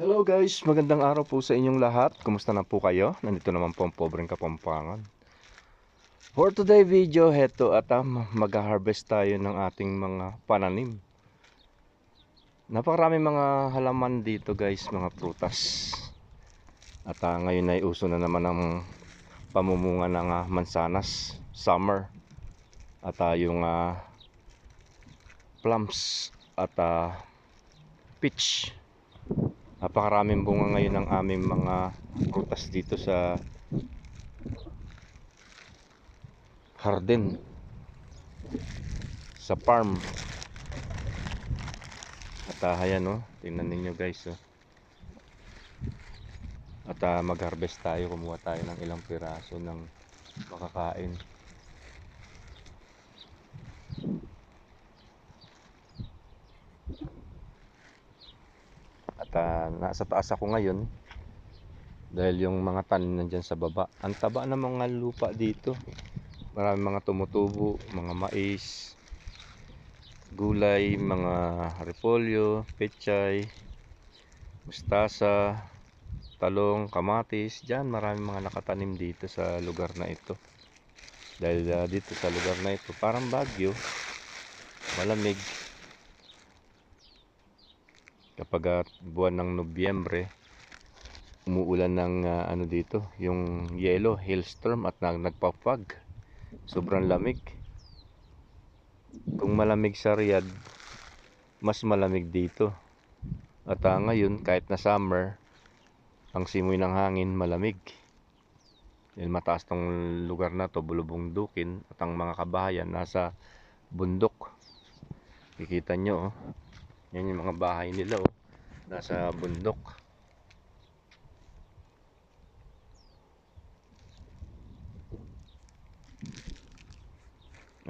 Hello guys, magandang araw po sa inyong lahat. Kumusta na po kayo? Nandito naman po ang pobreng kapampangan. For today video, heto at ah, mag-harvest tayo ng ating mga pananim. Napakarami mga halaman dito guys, mga prutas. At ah, ngayon ay uso na naman ang pamumunga ng ah, mansanas, summer. At ah, yung ah, plums at ah, peach napakaraming bunga ngayon ng aming mga prutas dito sa garden sa farm. At uh, ayan oh, tingnan ninyo guys oh. at uh, mag harvest tayo. Kumuha tayo ng ilang piraso ng makakain At ah, nasa taas ako ngayon dahil yung mga tanim nandyan sa baba. Ang taba ng mga lupa dito. Marami mga tumutubo, mga mais, gulay, mga repolyo, pechay, mustasa, talong, kamatis. Diyan marami mga nakatanim dito sa lugar na ito. Dahil ah, dito sa lugar na ito, parang Bagyo, malamig kapag ah, buwan ng Nobyembre umuulan ng ah, ano dito yung yellow hailstorm at nag nagpapag. Sobrang lamig. Kung malamig sa Riyadh mas malamig dito. At ah, ngayon kahit na summer ang simoy ng hangin malamig. Dahil mataas tong lugar na to bulubong dukin at ang mga kabahayan nasa bundok. Kikita nyo oh yan yung mga bahay nila oh. Nasa bundok.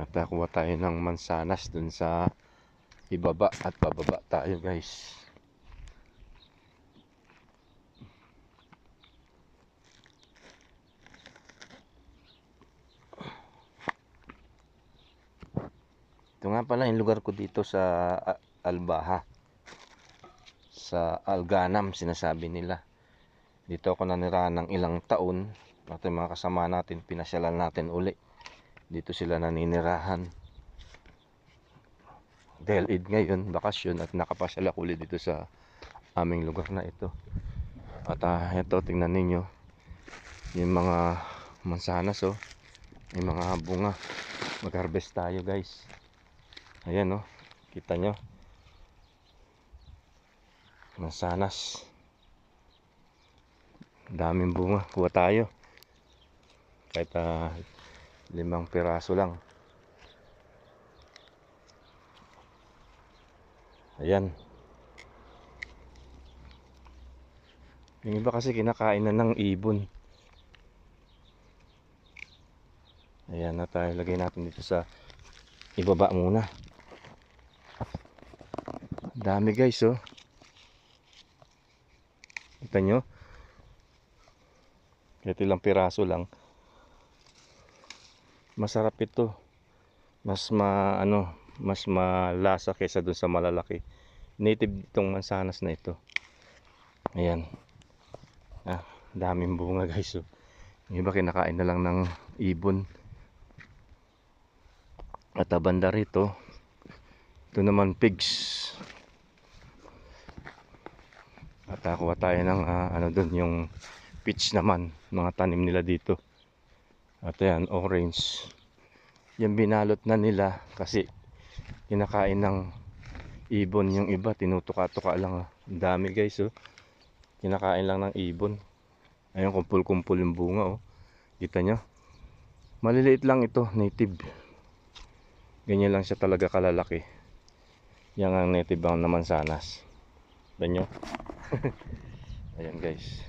At nakuha tayo ng mansanas dun sa ibaba at pababa tayo guys. Ito nga pala yung lugar ko dito sa ah, Albaha. Sa Alganam sinasabi nila. Dito ako nanirahan ng ilang taon. At yung mga kasama natin pinasyalan natin uli. Dito sila naninirahan. Dahil Eid ngayon bakasyon at nakapasyal ako ulit dito sa aming lugar na ito. At uh, ito tingnan ninyo. Yung mga mansanas oh. Yung mga bunga. Mag harvest tayo guys. Ayan oh. Kita nyo mansanas. Daming bunga. Kuha tayo. Kahit ah, limang piraso lang. Ayan. Yung iba kasi kinakain na ng ibon. Ayan na tayo. Lagay natin dito sa ibaba muna. Dami guys oh Kita nyo? Ito ilang piraso lang. Masarap ito. Mas ma ano, mas malasa kaysa dun sa malalaki. Native itong mansanas na ito. Ayan. Ah, daming bunga guys. Oh. Yung iba kinakain na lang ng ibon. At banda rito, ito naman pigs. At nakuha tayo ng ah, ano doon yung peach naman, mga tanim nila dito. At ayan, orange. Yung binalot na nila kasi kinakain ng ibon yung iba, tinutuka-tuka lang. ah. Dami guys oh. Kinakain lang ng ibon. Ayun, kumpul-kumpul yung bunga oh. Kita nyo? Maliliit lang ito, native. Ganyan lang siya talaga kalalaki. Yan ang native ang naman sanas. Banyo. Ayan guys.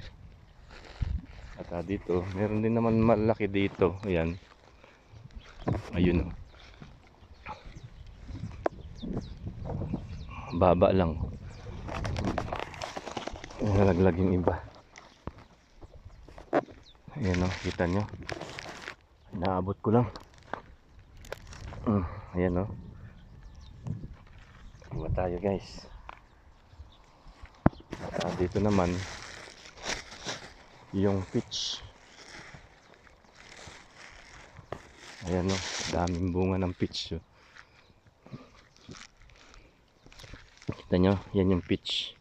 At ah, dito, meron din naman malaki dito. Ayan. Ayun oh. Baba lang. Nalaglag yung iba. Ayan oh, kita nyo. Naabot ko lang. Mm, ayan oh. Kuha tayo guys. At dito naman. Yung peach. Ayan o daming bunga ng peach oh. kita nyo? Yan yung peach.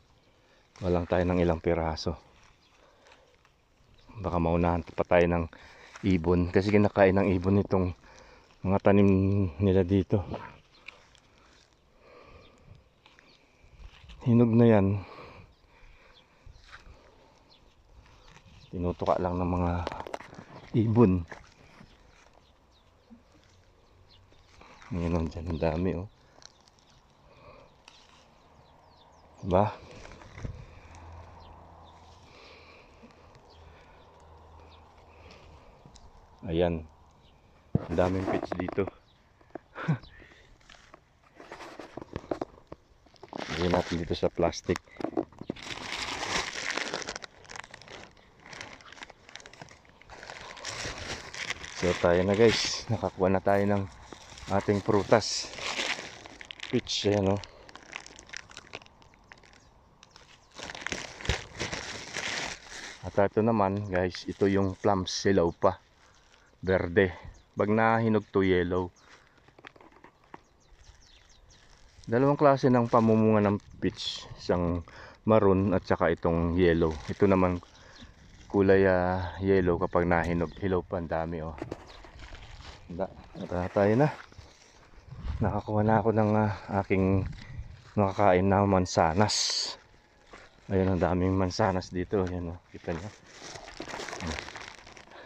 Walang tayo ng ilang piraso. Baka maunahan pa tayo ng ibon. Kasi kinakain ng ibon itong mga tanim nila dito. Hinog na yan tinutuka lang ng mga ibon. Ngayon ang dyan ang dami oh. Ba ayan. Ang daming pitch dito. Lagyan natin dito sa plastic So tayo na guys, nakakuha na tayo ng ating prutas. Peach, ayan o. At ito naman guys, ito yung plums silaw pa. Verde. Pag nahinog to yellow. Dalawang klase ng pamumunga ng peach. Isang maroon at saka itong yellow. Ito naman kulay ah, yellow kapag nahinog. Hilaw pa, ang dami oh. Da, tara tayo na. Nakakuha na ako ng ah, aking makakain na mansanas. Ayun, ang daming mansanas dito. Ayan oh, kita niyo.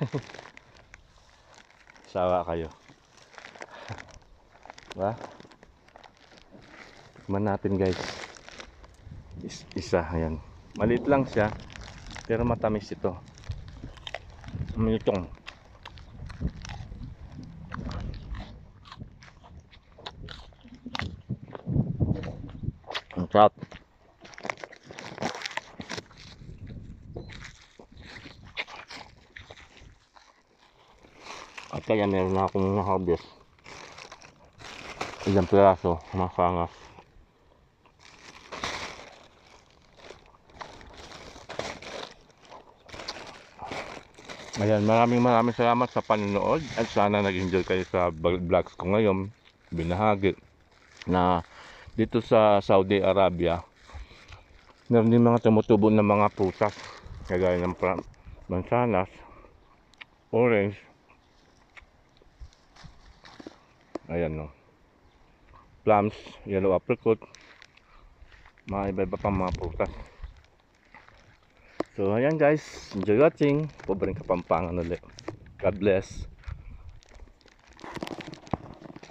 Sawa kayo. Ba? Tikman natin guys. Is isa, ayan. Maliit lang siya. Pero matamis ito. Militong. Ang sarap. At kaya meron na akong harvest. Ilang piraso, masangas. Ayan, maraming maraming salamat sa panonood at sana nag-enjoy kayo sa vlog- vlogs ko ngayon. Binahagi na dito sa Saudi Arabia meron din mga tumutubo ng mga prutas kagaya ng mansanas, orange, ayan no, plums, yellow apricot, mga iba-iba pang mga prutas. So ayan guys, enjoy watching. Pobreng Kapampangan ulit. God bless.